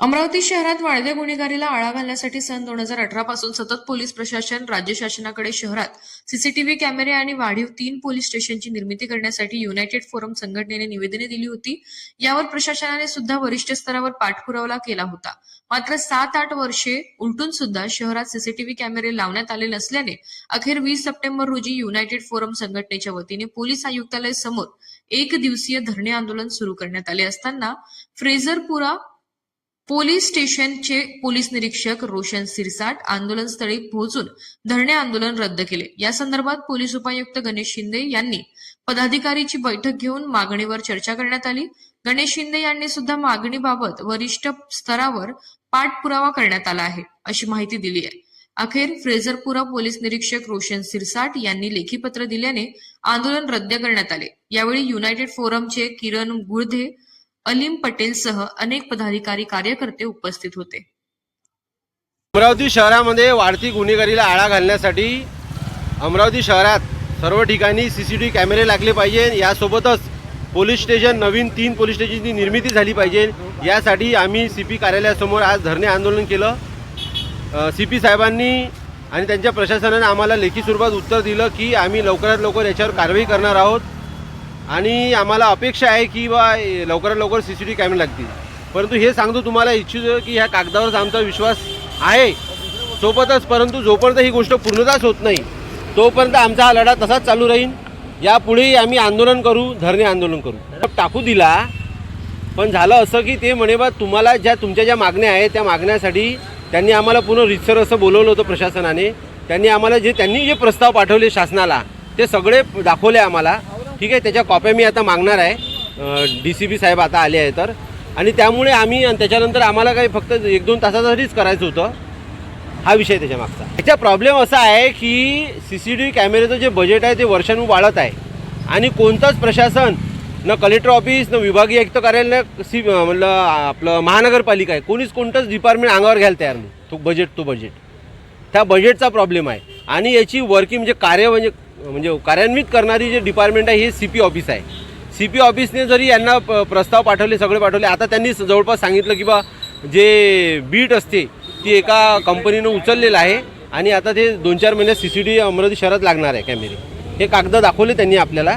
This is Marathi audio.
अमरावती शहरात वाढत्या गुन्हेगारीला आळा घालण्यासाठी सन दोन हजार अठरा पासून सतत पोलीस प्रशासन राज्य शासनाकडे शहरात सीसीटीव्ही कॅमेरे आणि वाढीव तीन पोलीस स्टेशनची निर्मिती करण्यासाठी युनायटेड फोरम संघटनेने निवेदने दिली होती. यावर प्रशासनाने सुद्धा वरिष्ठ स्तरावर पाठपुरावा केला होता. मात्र सात आठ वर्षे उलटून सुद्धा शहरात सीसीटीव्ही कॅमेरे लावण्यात आले नसल्याने अखेर वीस सप्टेंबर रोजी युनायटेड फोरम संघटनेच्या वतीने पोलीस आयुक्तालय समोर एक दिवसीय धरणे आंदोलन सुरू करण्यात आले असताना फ्रेझरपुरा पोलीस स्टेशनचे पोलीस निरीक्षक रोशन सिरसाट आंदोलनस्थळी पोहोचून धरणे आंदोलन रद्द केले. या संदर्भात पोलीस उपायुक्त गणेश शिंदे यांनी पदाधिकारीची बैठक घेऊन मागणीवर चर्चा करण्यात आली. गणेश शिंदे यांनी सुद्धा मागणीबाबत वरिष्ठ स्तरावर पाठपुरावा करण्यात आला आहे अशी माहिती दिली आहे. अखेर फ्रेझरपुरा पोलीस निरीक्षक रोशन सिरसाट यांनी लेखी पत्र दिल्याने आंदोलन रद्द करण्यात आले. यावेळी युनायटेड फोरमचे किरण गुळधे अलीम पटेलसह अनेक पदाधिकारी कार्यकर्ते उपस्थित होते. अमरावती शहरामध्ये वाढती गुन्हेगारीला आळा घालण्यासाठी अमरावती शहरात सर्व ठिकाणी सी सी टी व्ही कॅमेरे लागले पाहिजे. यासोबतच पोलीस स्टेशन नवीन तीन पोलीस स्टेशनची निर्मिती झाली पाहिजे. यासाठी आम्ही सी पी कार्यालयासमोर आज धरणे आंदोलन केलं. सी पी साहेबांनी आणि त्यांच्या प्रशासनाने आम्हाला लेखी स्वरूपात उत्तर दिलं की आम्ही लवकरात लवकर याच्यावर कारवाई करणार आहोत. आणि आम्हाला अपेक्षा आहे की बा लवकरात लवकर सी सी टी व्ही कॅमेरे लागतील. परंतु हे सांगतो तुम्हाला इच्छितो की ह्या कागदावरच आमचा विश्वास आहे. सोबतच परंतु जोपर्यंत ही गोष्ट पूर्णताच होत नाही तोपर्यंत आमचा हा लढा तसाच चालू राहील. यापुढेही आम्ही आंदोलन करू धरणे आंदोलन करू. टाकू दिला पण झालं असं की ते म्हणे बा तुम्हाला ज्या तुमच्या ज्या मागण्या आहेत त्या मागण्यासाठी त्यांनी आम्हाला पुन्हा रितसर असं बोलवलं होतं प्रशासनाने. त्यांनी आम्हाला जे त्यांनी जे प्रस्ताव पाठवले शासनाला ते सगळे दाखवले आम्हाला. ठीक आहे त्याच्या कॉप्या मी आता मागणार आहे. डी सी बी साहेब आता आले आहे तर. आणि त्यामुळे आम्ही आणि त्याच्यानंतर आम्हाला काही फक्त एक दोन तासासाठीच करायचं होतं. हा विषय त्याच्या मागचा. त्याचा प्रॉब्लेम असा आहे की सी सी टी व्ही कॅमेऱ्याचं जे बजेट आहे ते वर्षानु वाढत आहे. आणि कोणतंच प्रशासन न कलेक्टर ऑफिस न विभागीय आयुक्त कार्यालय सी म्हणलं आपलं महानगरपालिका आहे. कोणीच कोणतंच डिपार्टमेंट अंगावर घ्यायला तयार नाही. तो बजेट तो बजेट त्या बजेटचा प्रॉब्लेम आहे. आणि याची वर्किंग म्हणजे कार्य म्हणजे म्हणजे कार्यान्वित करणारी जे डिपार्टमेंट आहे हे सी पी ऑफिस आहे. सी पी ऑफिसने जरी यांना प- प्रस्ताव पाठवले सगळे पाठवले आता त्यांनी जवळपास सांगितलं की बा जे बीट असते ती एका कंपनीनं उचललेलं आहे आणि आता ते दोन चार महिन्यात सी सी टी अमरावती शहरात लागणार आहे कॅमेरे हे कागद दाखवले त्यांनी आपल्याला.